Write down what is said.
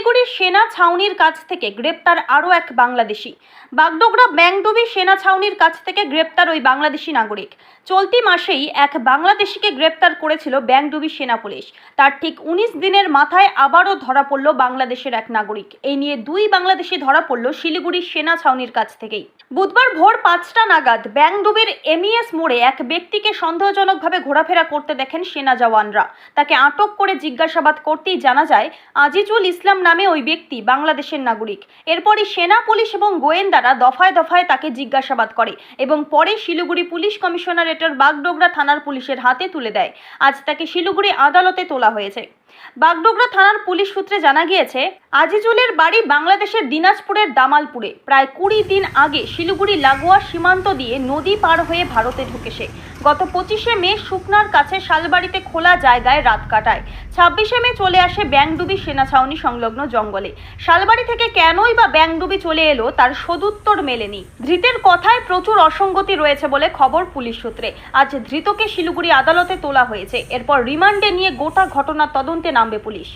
শিলিগুড়ির সেনা ছাউনির কাছ থেকে গ্রেপ্তার আরও এক বাংলাদেশি। বাগডোগরা ব্যাংডুবি সেনা ছাউনির কাছ থেকে গ্রেপ্তার ওই বাংলাদেশি নাগরিক। চলতি মাসেই এক বাংলাদেশিকে গ্রেপ্তার করেছিল ব্যাংডুবি সেনা পুলিশ। তার ঠিক উনিশ দিনের মাথায় আবারও ধরা পড়ল বাংলাদেশের এক নাগরিক। এই নিয়ে দুই বাংলাদেশি ধরা পড়ল শিলিগুড়ির সেনা ছাউনির কাছ থেকেই। বুধবার ভোর পাঁচটা নাগাদ ব্যাংডুবির এমইএস মোড়ে এক ব্যক্তিকে সন্দেহজনকভাবে ঘোরাফেরা করতে দেখেন সেনা জওয়ানরা। তাকে আটক করে জিজ্ঞাসাবাদ করতেই জানা যায়, আজিজুল ইসলাম নামে ওই ব্যক্তি বাংলাদেশের নাগরিক। এরপরই সেনা, পুলিশ এবং গোয়েন্দারা দফায় দফায় তাকে জিজ্ঞাসাবাদ করে এবং পরে শিলিগুড়ি পুলিশ কমিশনারেটের বাগডোগরা থানার পুলিশের হাতে তুলে দেয়। আজ তাকে শিলিগুড়ি আদালতে তোলা হয়েছে। বাগডোগরা থানার পুলিশ সূত্রে জানা গিয়েছে, আজিজুলের বাড়ি বাংলাদেশের দিনাজপুরের দামালপুরে। প্রায় কুড়ি দিন আগে শিলিগুড়ি লাগোয়া সীমান্ত দিয়ে নদী পার হয়ে ভারতে ঢুকে সে। গত পঁচিশে মে শুকনার কাছে শালবাড়িতে খোলা জায়গায় রাত কাটায়। ছাব্বিশে মে চলে আসে ব্যাংডুবি সেনা ছাউনি সংলগ্ন জঙ্গলে। শালবাড়ি থেকে কেনই বা ব্যাংডুবি চলে এলো তার সদুত্তর মেলেনি। ধৃতের কথায় প্রচুর অসঙ্গতি রয়েছে বলে খবর পুলিশ সূত্রে। আজ ধৃতকে শিলিগুড়ি আদালতে তোলা হয়েছে। এরপর রিমান্ডে নিয়ে গোটা ঘটনার তদন্তে নামবে পুলিশ